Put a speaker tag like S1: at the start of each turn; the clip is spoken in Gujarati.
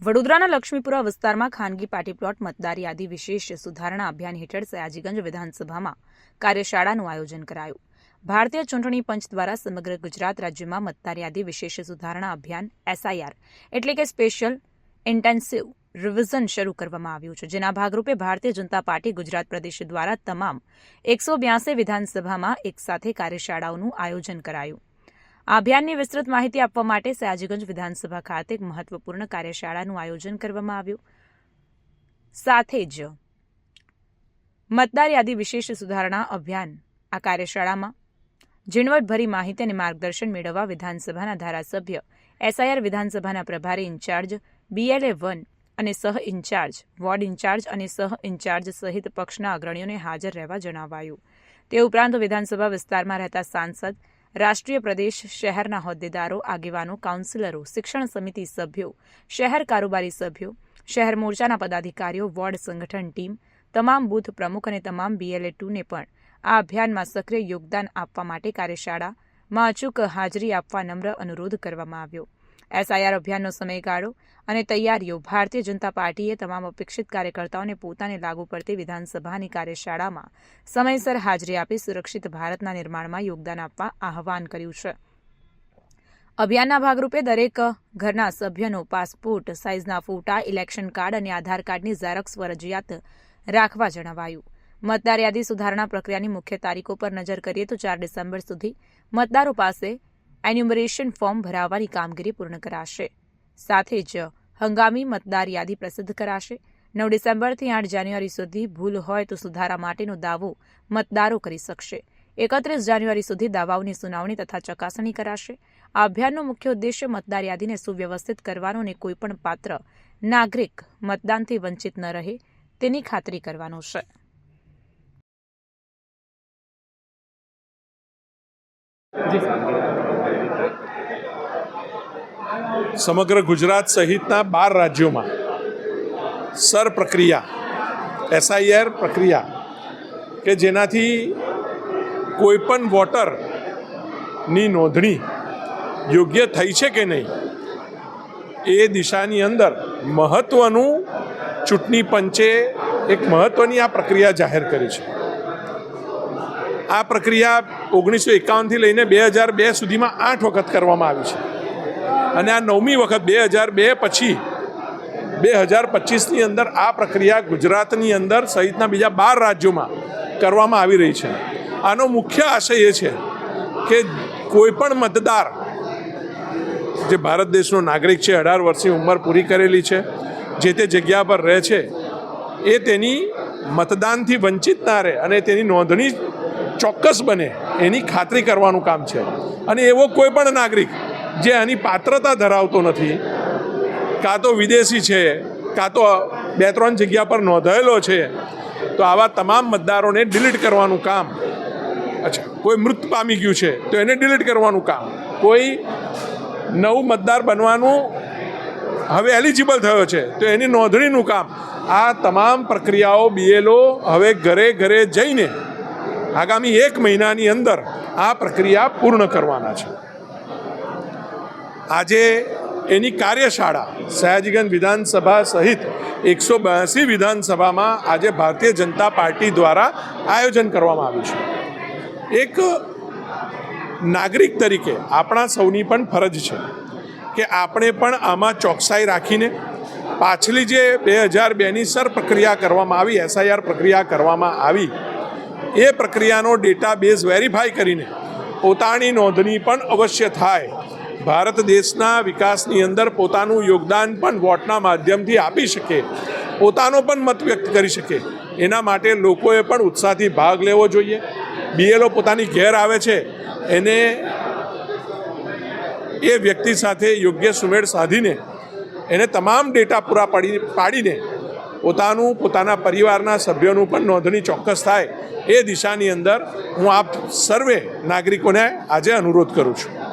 S1: વડોદરાના લક્ષ્મીપુરા વિસ્તારમાં ખાનગી પાર્ટી પ્લોટ મતદાર યાદી વિશેષ સુધારણા અભિયાન હેઠળ સયાજીગંજ વિધાનસભામાં કાર્યશાળાનું આયોજન કરાયું. ભારતીય ચૂંટણી પંચ દ્વારા સમગ્ર ગુજરાત રાજ્યમાં મતદાર યાદી વિશેષ સુધારણા અભિયાન એસઆઈઆર એટલે કે સ્પેશિયલ ઇન્ટેન્સિવ રિવિઝન શરૂ કરવામાં આવ્યું છે. જેના ભાગરૂપે ભારતીય જનતા પાર્ટી ગુજરાત પ્રદેશ દ્વારા તમામ એકસો બ્યાસી વિધાનસભામાં એકસાથે કાર્યશાળાઓનું આયોજન કરાયું. આ અભિયાનની વિસ્તૃત માહિતી આપવા માટે સયાજીગંજ વિધાનસભા ખાતે એક મહત્વપૂર્ણ કાર્યશાળાનું આયોજન કરવામાં આવ્યું. સાથે જ મતદાર યાદી વિશેષ સુધારણા અભિયાન આ કાર્યશાળામાં ઝીણવટભરી માહિતી અને માર્ગદર્શન મેળવવા વિધાનસભાના ધારાસભ્ય એસઆઈઆર વિધાનસભાના પ્રભારી ઇન્ચાર્જ બીએલએ વન અને સહ ઇન્ચાર્જ, વોર્ડ ઇન્ચાર્જ અને સહ ઇન્ચાર્જ સહિત પક્ષના અગ્રણીઓને હાજર રહેવા જણાવાયું. તે ઉપરાંત વિધાનસભા વિસ્તારમાં રહેતા સાંસદ રાષ્ટ્રીય પ્રદેશ શહેરના હોદ્દેદારો, આગેવાનો, કાઉન્સિલરો, શિક્ષણ સમિતિ સભ્યો, શહેર કારોબારી સભ્યો, શહેર મોરચાના પદાધિકારીઓ, વોર્ડ સંગઠન ટીમ, તમામ બૂથ પ્રમુખ અને તમામ બીએલએ ટુને પણ આ અભિયાનમાં સક્રિય યોગદાન આપવા માટે કાર્યશાળામાં અચૂક હાજરી આપવા નમ્ર અનુરોધ કરવામાં આવ્યો. એસઆઈઆર અભિયાનનો સમયગાળો અને તૈયારીઓ ભારતીય જનતા પાર્ટીએ તમામ અપેક્ષિત કાર્યકર્તાઓને પોતાને લાગુ પડતી વિધાનસભાની કાર્યશાળામાં સમયસર હાજરી આપી સુરક્ષિત ભારતના નિર્માણમાં યોગદાન આપવા આહવાન કર્યું છે. અભિયાનના ભાગરૂપે દરેક ઘરના સભ્યનો પાસપોર્ટ સાઇઝના ફોટા, ઇલેક્શન કાર્ડ અને આધાર કાર્ડની ઝેરોક્સ ફરજિયાત રાખવા જણાવાયું. મતદાર યાદી સુધારણા પ્રક્રિયાની મુખ્ય તારીખો પર નજર કરીએ તો ચાર ડિસેમ્બર સુધી મતદારો પાસે એન્યુમરેશન ફોર્મ ભરાવવાની કામગીરી પૂર્ણ કરાશે. સાથે જ હંગામી મતદાર યાદી પ્રસિદ્ધ કરાશે. નવ ડિસેમ્બરથી આઠ જાન્યુઆરી સુધી ભૂલ હોય તો સુધારા માટેનો દાવો મતદારો કરી શકશે. એકત્રીસ જાન્યુઆરી સુધી દાવાઓની સુનાવણી તથા ચકાસણી કરાશે. આ અભિયાનનો મુખ્ય ઉદ્દેશ્ય મતદાર યાદીને સુવ્યવસ્થિત કરવાનો અને કોઈપણ પાત્ર નાગરિક મતદાનથી વંચિત ન રહે તેની ખાતરી કરવાનો છે.
S2: સમગ્ર ગુજરાત સહિતના બાર રાજ્યોમાં સર પ્રક્રિયા એસઆઈઆર પ્રક્રિયા, કે જેનાથી કોઈપણ વોટરની નોંધણી યોગ્ય થઈ છે કે નહીં, એ દિશાની અંદર મહત્ત્વનું ચૂંટણી પંચે એક મહત્ત્વની આ પ્રક્રિયા જાહેર કરી છે. આ પ્રક્રિયા ઓગણીસો એકાવનથી લઈને બે હજાર બે સુધીમાં આઠ વખત કરવામાં આવી છે. અને આ નવમી વખત બે હજાર બે પછી, બે હજાર પચીસની અંદર આ પ્રક્રિયા ગુજરાતની અંદર સહિતના બીજા બાર રાજ્યોમાં કરવામાં આવી રહી છે. આનો મુખ્ય આશય એ છે કે કોઈ પણ મતદાર, જે ભારત દેશનો નાગરિક છે, અઢાર વર્ષની ઉંમર પૂરી કરેલી છે, જે તે જગ્યા પર રહે છે, એ તેની મતદાનથી વંચિત ના રહે અને તેની નોંધણી ચોક્કસ બને એની ખાતરી કરવાનું કામ છે. અને એવો કોઈ પણ નાગરિક જે આની પાત્રતા ધરાવતો નથી, કાં તો વિદેશી છે, કાં તો બે ત્રણ જગ્યા પર નોંધાયેલો છે, તો આવા તમામ મતદારોને ડિલીટ કરવાનું કામ. અચ્છા, કોઈ મૃત પામી ગયું છે, તો એને ડિલીટ કરવાનું કામ. કોઈ નવું મતદાર બનવાનું હવે એલિજિબલ થયો છે, તો એની નોંધણીનું કામ. આ તમામ પ્રક્રિયાઓ બીએલઓ હવે ઘરે ઘરે જઈને આગામી એક મહિનાની અંદર આ પ્રક્રિયા પૂર્ણ કરવાના છે. આજે એની કાર્યશાળા સયાજીગંજ વિધાનસભા સહિત એકસો બ્યાસી વિધાનસભામાં આજે ભારતીય જનતા પાર્ટી દ્વારા આયોજન કરવામાં આવ્યું છે. એક નાગરિક તરીકે આપણા સૌની પણ ફરજ છે કે આપણે પણ આમાં ચોકસાઈ રાખીને પાછલી જે બે હજાર બેની સર પ્રક્રિયા કરવામાં આવી, એસઆઈઆર પ્રક્રિયા કરવામાં આવી, એ પ્રક્રિયાનો ડેટા બેઝ વેરીફાઈ કરીને પોતાની નોંધણી પણ અવશ્ય થાય. ભારત દેશના વિકાસની અંદર પોતાનું યોગદાન પણ વોટના માધ્યમથી આપી શકે. પોતાનો પણ મત વ્યક્ત કરી શકે. એના માટે લોકોએ પણ ઉત્સાહથી ભાગ લેવો જોઈએ. બીએલઓ પોતાની ઘેર આવે છે. એને એ વ્યક્તિ સાથે યોગ્ય સુમેળ સાધીને, એને તમામ ડેટા પૂરા પાડી, પાડીને પોતાનું, પોતાના પરિવારના સભ્યોનું પણ નોંધણી ચોક્કસ થાય. એ દિશાની અંદર હું આપ સર્વે નાગરિકોને આજે અનુરોધ કરું છું.